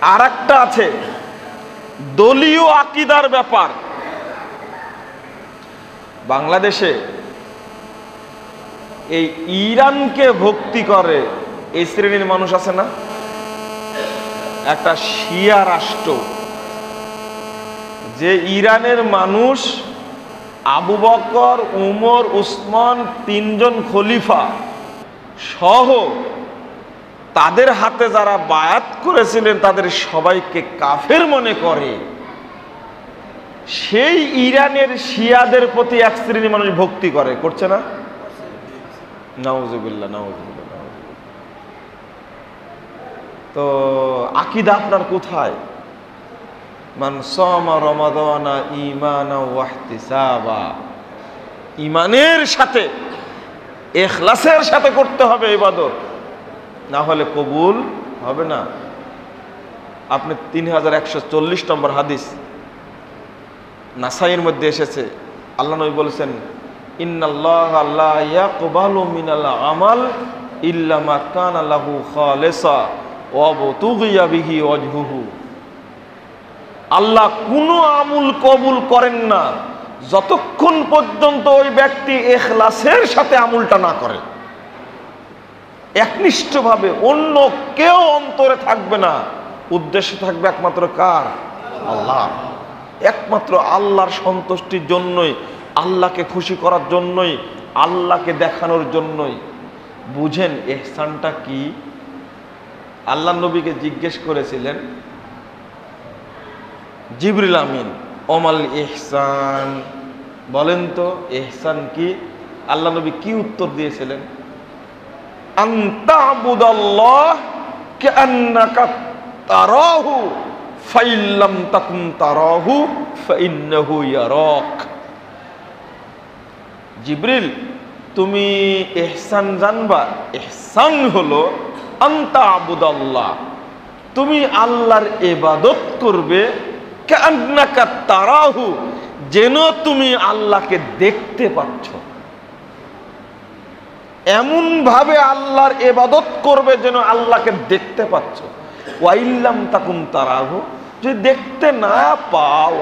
আর একটা আছে। দলীয় আকিদার ব্যাপার। বাংলাদেশে এই ইরানকে ভক্তি করে এই শ্রেণির মানুষ আছে না? একটা শিয়া রাষ্ট্র। যে ইরানের মানুষ আবু বকর, উমর, উসমান তিনজন খলিফা সহ তাদের হাতে যারা বায়াত করেছিলেন, তাদের সবাইকে কাফের মনে করে। সেই ইরানের শিয়াদের প্রতি এক শ্রেণির মানুষ ভক্তি করে। করছে না। তো আকিদা আপনার কোথায়? মান ইমানের সাথে, এখলাসের সাথে করতে হবে ইবাদত। না হলে কবুল হবে না। আপনি তিন হাজার একশো চল্লিশ নম্বর হাদিস নাসাইয়ের মধ্যে এসেছে। আল্লাহ নবী বলেছেন আল্লাহ আমাল ইল্লা মা আল্লাহ কোনো আমুল কবুল করেন না, যতক্ষণ পর্যন্ত ওই ব্যক্তি এখলাসের সাথে আমুলটা না করে। একনিষ্ঠভাবে অন্য কেউ অন্তরে থাকবে না। উদ্দেশ্য থাকবে একমাত্র কার? আল্লাহ। একমাত্র আল্লাহর সন্তুষ্টির জন্যই, আল্লাহকে খুশি করার জন্যই, আল্লাহকে দেখানোর জন্যই। বুঝেন এহসানটা কি? আল্লাহ নবীকে জিজ্ঞেস করেছিলেন, জিবরিল আমিন, ওমাল এহসান। বলেন তো, এহসান কি? আল্লাহ নবী কি উত্তর দিয়েছিলেন আন্তাবুদাল্লাহ কান্নাকা তারাহু ফাইল্লাম তাকুন তারাহু ফাইন্নাহু ইয়ারাক জিবরিল, তুমি এহসান জানবা এহসান হলো আন্তা আবুদাল্লাহ তুমি আল্লাহর এবাদত করবে তারাহু, যেন তুমি আল্লাহকে দেখতে পাচ্ছ। এমন ভাবে আল্লাহর এবাদত করবে যেন আল্লাহকে দেখতে পাচ্ছ। ওয়াইল্লাম তাকুম তারাহু, যদি দেখতে না পাও,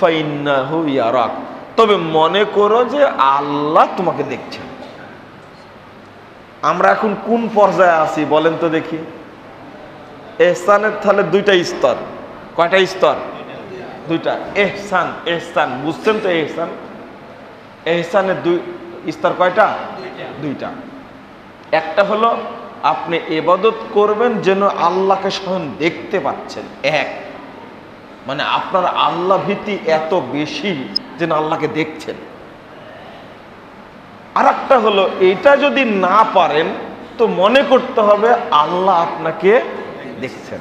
ফাইন্নাহু ইয়ারাক। তবে মনে করো যে আল্লাহ তোমাকে দেখছেন আমরা এখন কোন পর্যায়ে আছি বলেন তো দেখি। এহসানের তাহলে দুইটা স্তর। কয়টা স্তর? দুইটা। এহসান এহসান। বুঝছেন তো এহসান? এহসানের দুই স্তর কয়টা? দুইটা। একটা হলো, আপনি এবাদত করবেন যেন আল্লাহকে স্বয়ং দেখতে পাচ্ছেন, এক। মানে আপনার আল্লাহ ভীতি এত বেশি যেন আল্লাহকে দেখছেন। আর একটা হলো, এটা যদি না পারেন, তো মনে করতে হবে আল্লাহ আপনাকে দেখছেন।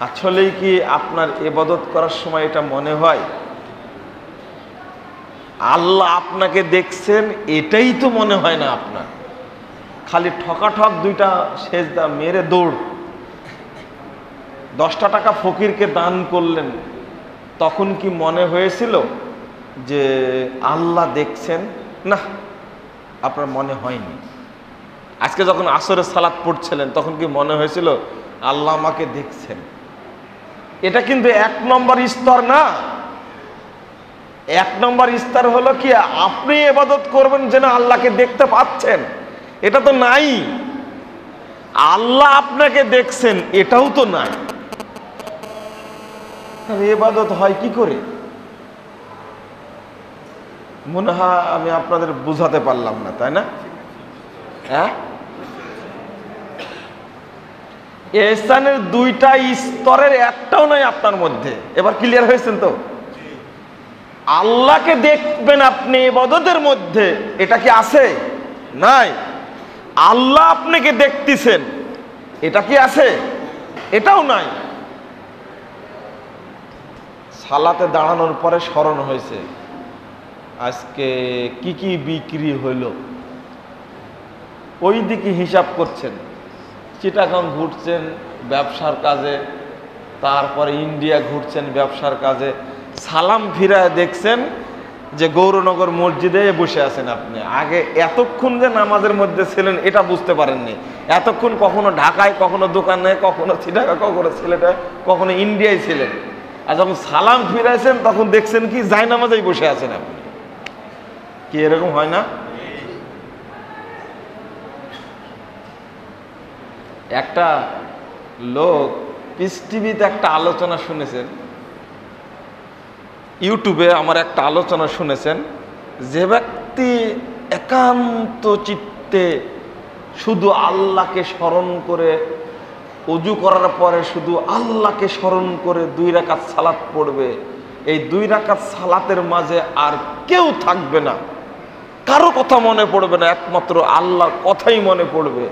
আসলেই কি আপনার এবাদত করার সময় এটা মনে হয়? আল্লাহ আপনাকে দেখছেন, এটাই তো মনে হয় না আপনার। খালি ঠকাঠক দুইটা সেজদা মেরে দৌড়। দশটা টাকা ফকিরকে দান করলেন। তখন কি মনে হয়েছিল যে আল্লাহ দেখছেন? না, আপনার মনে হয়নি। আজকে যখন আসরের সালাদ পড়ছিলেন, তখন কি মনে হয়েছিল, আল্লাহ আমাকে দেখছেন? এটা কিন্তু এক নম্বর স্তর না। এক নম্বর স্তর হলো কি, আপনি এবাদত করবেন যেন আল্লাহকে দেখতে পাচ্ছেন। এটা তো নাই। আল্লাহ আপনাকে দেখছেন, এটাও তো নাই। এবাদত হয় কি করে? মনে হয় আমি আপনাদের বুঝাতে পারলাম না, তাই না? হ্যাঁ? দুইটা স্তরের একটাও নাই আপনার মধ্যে। এবার ক্লিয়ার হয়েছেন তো? আল্লাহকে দেখবেন আপনি এবাদতের মধ্যে। এটা কি আছে? নাই। আল্লাহ আপনাকে দেখতেছেন। এটা কি আছে? এটাও নাই। সালাতে দাঁড়ানোর পরে স্মরণ হয়েছে। আজকে কি কি বিক্রি হইল? ওই দিকে হিসাব করছেন। চিটাগাং ঘুরছেন ব্যবসার কাজে, তারপরে ইন্ডিয়া ঘুরছেন ব্যবসার কাজে। সালাম ফিরায় দেখছেন যে গৌরনগর মসজিদে বসে আছেন আপনি। আগে এতক্ষণ যে নামাজের মধ্যে ছিলেন, এটা বুঝতে পারেননি। এতক্ষণ কখনো ঢাকায়, কখনো দোকানে, কখনো চিটাকা কখনো সিলেটে, কখনো ইন্ডিয়ায় ছিলেন। আর যখন সালাম ফিরাইছেন, তখন দেখছেন কি জায় নামাজেই বসে আছেন আপনি। কি এরকম হয় না? একটা লোক টিভিতে একটা আলোচনা শুনেছেন ইউটিউবে আমার একটা আলোচনা শুনেছেন, যে ব্যক্তি একান্ত চিত্তে শুধু আল্লাহকে স্মরণ করে অজু করার পরে শুধু আল্লাহকে স্মরণ করে দুই রাকাত সালাত পড়বে, এই দুই রাকাত সালাতের মাঝে আর কেউ থাকবে না। কারও কথা মনে পড়বে না, একমাত্র আল্লাহর কথাই মনে পড়বে।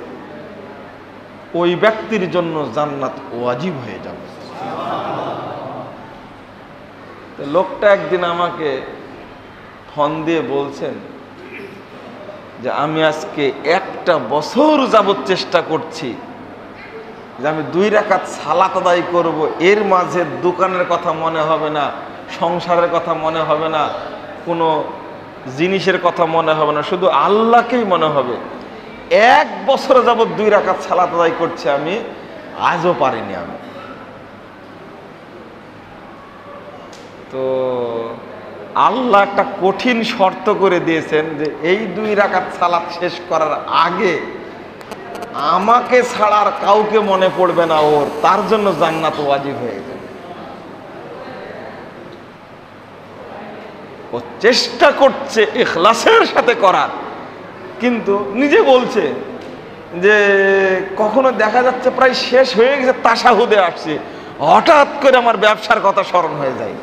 ওই ব্যক্তির জন্য জান্নাত ওয়াজিব হয়ে যাবে। লোকটা একদিন আমাকে ফোন দিয়ে বলছেন যে আমি আজকে একটা বছর যাবৎ চেষ্টা করছি যে আমি দুই রাকাত সালাত আদায় করব। এর মাঝে দোকানের কথা মনে হবে না, সংসারের কথা মনে হবে না, কোনো জিনিসের কথা মনে হবে না, শুধু আল্লাহকেই মনে হবে। এক বছর যাবৎ দুই রাকাত সালাত আদায় করছি আমি, আজও পারিনি আমি। তো আল্লাহ একটা কঠিন শর্ত করে দিয়েছেন যে এই দুই রাকাত সালাত শেষ করার আগে আমাকে ছাড়ার কাউকে মনে পড়বে না ওর, তার জন্য জান্নাত ওয়াজিব হয়ে যাবে ও চেষ্টা করছে এখলাসের সাথে করার, কিন্তু নিজে বলছে যে কখনো দেখা যাচ্ছে প্রায় শেষ হয়ে গেছে, তাসাহুদে আসছে। হঠাৎ করে আমার ব্যবসার কথা স্মরণ হয়ে যায়।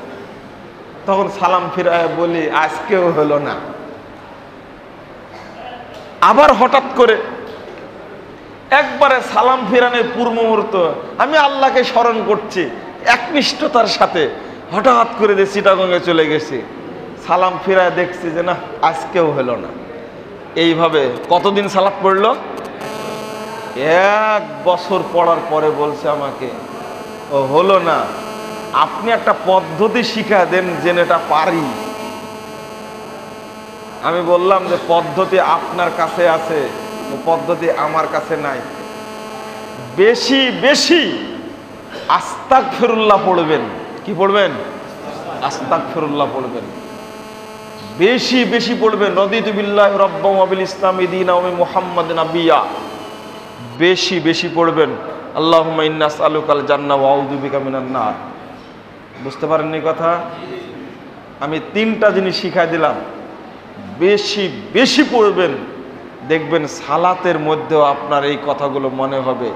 তখন সালাম ফিরায় বলি, আজকেও হলো না। আবার হঠাৎ করে একবারে সালাম ফিরানের পূর্ব মুহূর্ত, আমি আল্লাহকে স্মরণ করছি, একনিষ্ঠতার সাথে হঠাৎ করে যে চিটাগঙ্গে চলে গেছি, সালাম ফিরায় দেখছি যে, না, আজকেও হলো না। এইভাবে কতদিন সালাত পড়ল? এক বছর পড়ার পরে বলছে আমাকে, ও, হলো না। আপনি একটা পদ্ধতি শিখা দেন যে এটা পারি। আমি বললাম যে পদ্ধতি আপনার কাছে আছে ও পদ্ধতি আমার কাছে নাই। বেশি বেশি আস্তাক ফেরুল্লাহ পড়বেন। কি পড়বেন? আস্তাক ফেরুল্লাহ পড়বেন। বেশি বেশি পড়বেন। রদিতুবিল্লাহ রব্বম আবিল ইসলাম ইদিন মোহাম্মদ নাবিয়া বেশি বেশি পড়বেন। আল্লাহ ইন্নাস আলুকাল জান্না ওয়াউদুবিকা মিনান নার। বুঝতে পারেননি কথা? আমি তিনটা জিনিস শিখাই দিলাম। বেশি বেশি পড়বেন। দেখবেন সালাতের মধ্যেও আপনার এই কথাগুলো মনে হবে।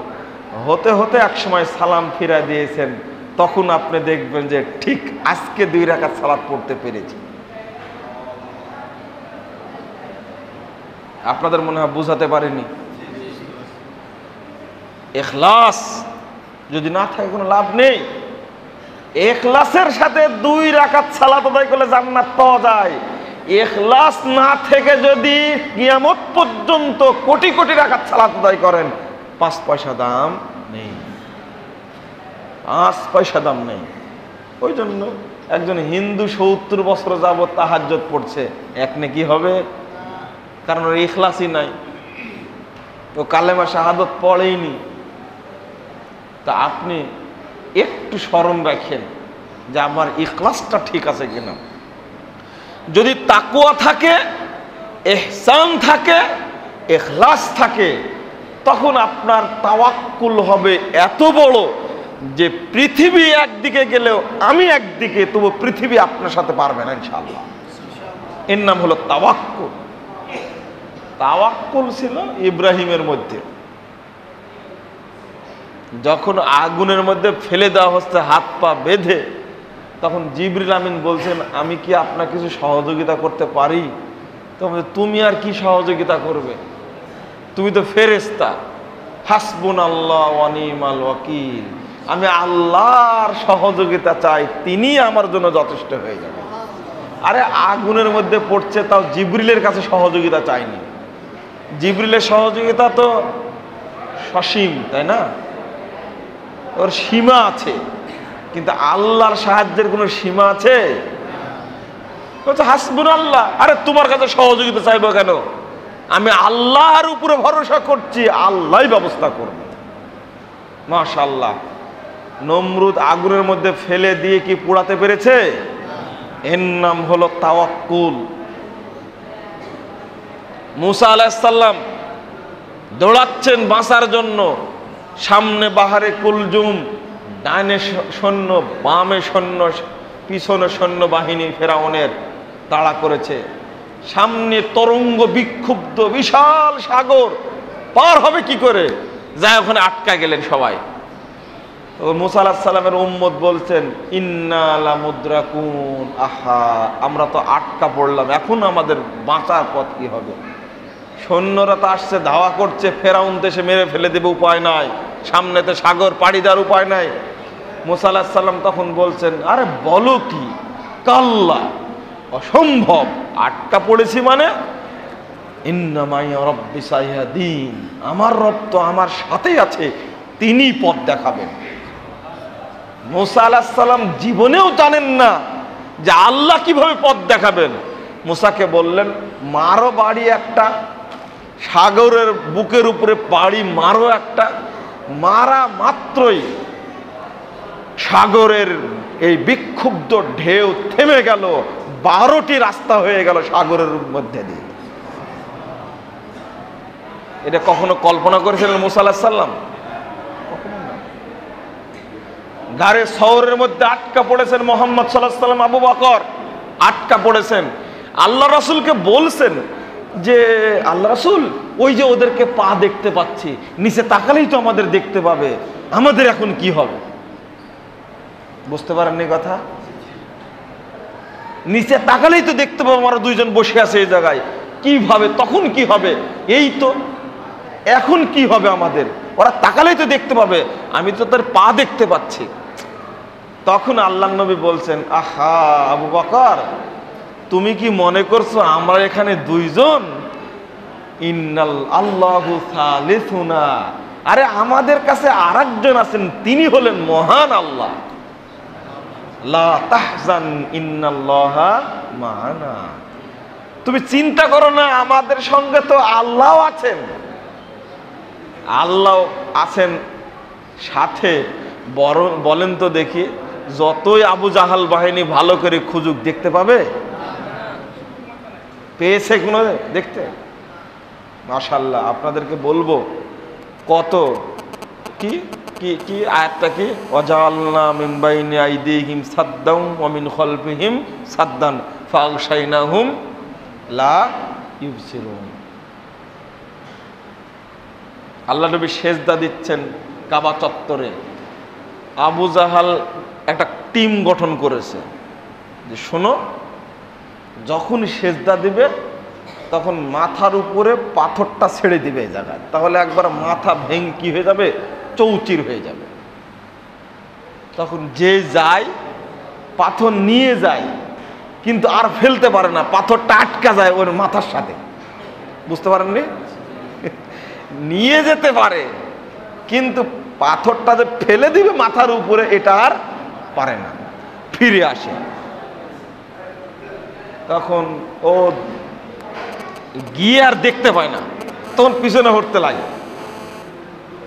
হতে হতে একসময় সালাম ফিরা দিয়েছেন। তখন আপনি দেখবেন যে ঠিক আজকে দুই রাখার সালাত পড়তে পেরেছি। আপনাদের মনে হয় বুঝাতে পারেনি? এখলাস যদি না থাকে কোনো লাভ নেই। এখলাসের সাথে দুই রাকাত সালাত আদায় করলে জান্নাত পাওয়া যায়। এখলাস না থেকে যদি কিয়ামত পর্যন্ত কোটি কোটি রাকাত সালাত আদায় করেন, পাঁচ পয়সা দাম নেই। পাঁচ পয়সা দাম নেই। ওই জন্য একজন হিন্দু সত্তর বছর যাবৎ তাহাজ্জত পড়ছে, এক কি হবে? কারণ ওর ইখলাসই নাই। ও কালেমা শাহাদত পড়েইনি। তা আপনি একটু স্মরণ রাখেন যে আমার ইখলাসটা ঠিক আছে কিনা। যদি তাকুয়া থাকে এহসান থাকে এখলাস থাকে, তখন আপনার তাওয়াক্কুল হবে এত বড় যে পৃথিবী একদিকে গেলেও আমি একদিকে, তবু পৃথিবী আপনার সাথে পারবে না ইনশাল্লাহ এর নাম হলো তাওয়াক্কুল। তাওয়াক্কুল ছিল ইব্রাহিমের মধ্যে। যখন আগুনের মধ্যে ফেলে দেওয়া হচ্ছে, হাত পা বেঁধে, তখন জিবরিল আমিন বলছেন, আমি কি আপনার কিছু সহযোগিতা করতে পারি? তবে তুমি আর কি সহযোগিতা করবে? তুমি তো ফেরেস্তা হাসবুন আল্লাহ ওয়ানিমাল ওয়াকিল। আমি আল্লাহর সহযোগিতা চাই, তিনি আমার জন্য যথেষ্ট হয়ে যাবে। আরে, আগুনের মধ্যে পড়ছে, তাও জিবরিলের কাছে সহযোগিতা চাইনি। জিবরিলের সহযোগিতা তো সসীম, তাই না? ওর সীমা আছে। কিন্তু আল্লাহর সাহায্যের কোনো সীমা আছে? হাসবুন আল্লাহ আরে, তোমার কাছে সহযোগিতা চাইব কেন? আমি আল্লাহর উপরে ভরসা করছি আল্লাহ ব্যবস্থা করবে। মাশাল্লাহ নমরুদ আগুনের মধ্যে ফেলে দিয়ে কি পোড়াতে পেরেছে? এর নাম হলো তাওয়াক্কুল। মুসা আলাহিসাল্লাম দৌড়াচ্ছেন বাঁচার জন্য। সামনে বাহারে কুলজুম, ডানে সৈন্য, বামে সৈন্য, পিছনে সৈন্য বাহিনী ফেরাউনের তাড়া করেছে। সামনে তরঙ্গ বিক্ষুব্ধ বিশাল সাগর, পার হবে কি করে? যায় ওখানে আটকা গেলেন সবাই। তো মুসা আলাহ সাল্লামের উম্মত বলছেন মুদ্রাকুন আহা, আমরা তো আটকা পড়লাম, এখন আমাদের বাঁচার পথ কি হবে? সৈন্যরা তো আসছে, ধাওয়া করছে, ফেরাউন দেশে মেরে ফেলে দেবে, উপায় নাই। সামনেতে সাগর, পাড়ি দেওয়ার উপায় নাই। মুসা আলাহ সাল্লাম তখন বলছেন, আরে বলো কি? কাল্লা, অসম্ভব। আটকা পড়েছি মানে? সাইয়াদিন আমার রব তো আমার সাথেই আছে তিনি পথ দেখাবেন। মুসা আলাহিসাল্লাম জীবনেও জানেন না যে আল্লাহ কীভাবে পথ দেখাবেন। মুসাকে বললেন, মারো বাড়ি একটা সাগরের বুকের উপরে বাড়ি মারো একটা। মারা মাত্রই সাগরের এই বিক্ষুব্ধ ঢেউ থেমে গেল। বারোটি রাস্তা হয়ে গেল সাগরের মধ্যে দিয়ে। এটা কখনো কল্পনা করেছিলেন মুসা আলাহিসাল্লাম কখনো গাড়ে শহরের মধ্যে আটকা পড়েছেন মোহাম্মদ সাল্লাহ সাল্লাম, আবু বকর। আটকা পড়েছেন। আল্লাহ রসুলকে বলছেন যে আল্লাহ রাসুল, ওই যে ওদেরকে পা দেখতে পাচ্ছি, নিচে তাকালেই তো আমাদের দেখতে পাবে, আমাদের এখন কি হবে? বুঝতে পারেননি কথা? নিচে তাকালেই তো দেখতে পাবো আমরা দুইজন বসে আছে এই জায়গায়। কীভাবে, তখন কি হবে? এই তো, এখন কি হবে আমাদের? ওরা তাকালেই তো দেখতে পাবে, আমি তো তার পা দেখতে পাচ্ছি। তখন আল্লাহ নবী বলছেন, আহা, আবু বকর তুমি কি মনে করছ আমরা এখানে দুইজন? আল্লাহু আরে আমাদের কাছে আরেকজন আছেন, তিনি হলেন মহান আল্লাহ। তাহজান তুমি চিন্তা করো না, আমাদের সঙ্গে তো আল্লাহ আছেন। আল্লাহ আছেন সাথে। বলেন তো দেখি, যতই আবু জাহাল বাহিনী ভালো করে খুঁজুক, দেখতে পাবে? পেয়েছে কোনো দেখতে? মাশাল্লাহ আপনাদেরকে বলব, কত? কি? কি কি আয়াতটা কি? অজালনা মিন বাইনি আইদিহিম সাদ্দাম ওয়া মিন খলফিহিম সাদ্দান ফাগশাইনাহুম লা ইউবসিরুন। আল্লাহ নবী সেজদা দিচ্ছেন কাবা চত্বরে। আবু জাহাল একটা টিম গঠন করেছে। যে শোনো যখন সেজদা দিবে, তখন মাথার উপরে পাথরটা ছেড়ে দিবে এই জায়গায়। তাহলে একবার মাথা ভেঙ কি হয়ে যাবে? চৌচির হয়ে যাবে। তখন যে যায়, পাথর নিয়ে যায়, কিন্তু আর ফেলতে পারে না। পাথরটা আটকা যায় ওর মাথার সাথে। বুঝতে পারেননি? নিয়ে যেতে পারে, কিন্তু পাথরটা যে ফেলে দিবে মাথার উপরে, এটা আর পারে না। ফিরে আসে। তখন ও গিয়ে আর দেখতে পায় না। তখন পিছনে হটতে লাগে।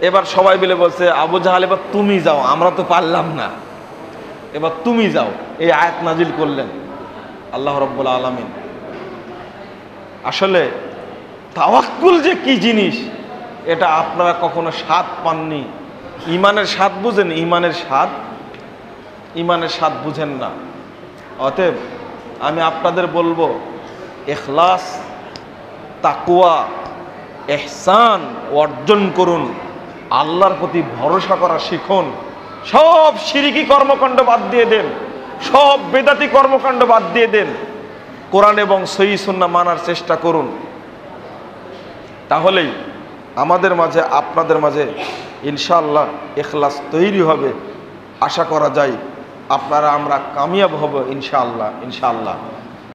এবার সবাই মিলে বলছে, আবু জাহাল, এবার তুমি যাও, আমরা তো পারলাম না। এবার তুমি যাও। এই আয়াত নাজিল করলেন আল্লাহ রব্বুল আলমিন। আসলে তাওয়াক্কুল যে কি জিনিস, এটা আপনারা কখনো স্বাদ পাননি। ইমানের স্বাদ বুঝেন, ইমানের স্বাদ ইমানের স্বাদ বুঝেন না। অতএব আমি আপনাদের বলব এখলাস তাকুয়া এহসান অর্জন করুন, আল্লাহর প্রতি ভরসা করা শিখুন, সব সিরিকি কর্মকাণ্ড বাদ দিয়ে দেন, সব বেদাতি কর্মকাণ্ড বাদ দিয়ে দেন, কোরআন এবং সহি সুন্না মানার চেষ্টা করুন। তাহলেই আমাদের মাঝে, আপনাদের মাঝে ইনশাআল্লাহ এখলাস তৈরি হবে, আশা করা যায়। আপনারা আমরা কামিয়াব হব ইনশাআল্লাহ ইনশাআল্লাহ।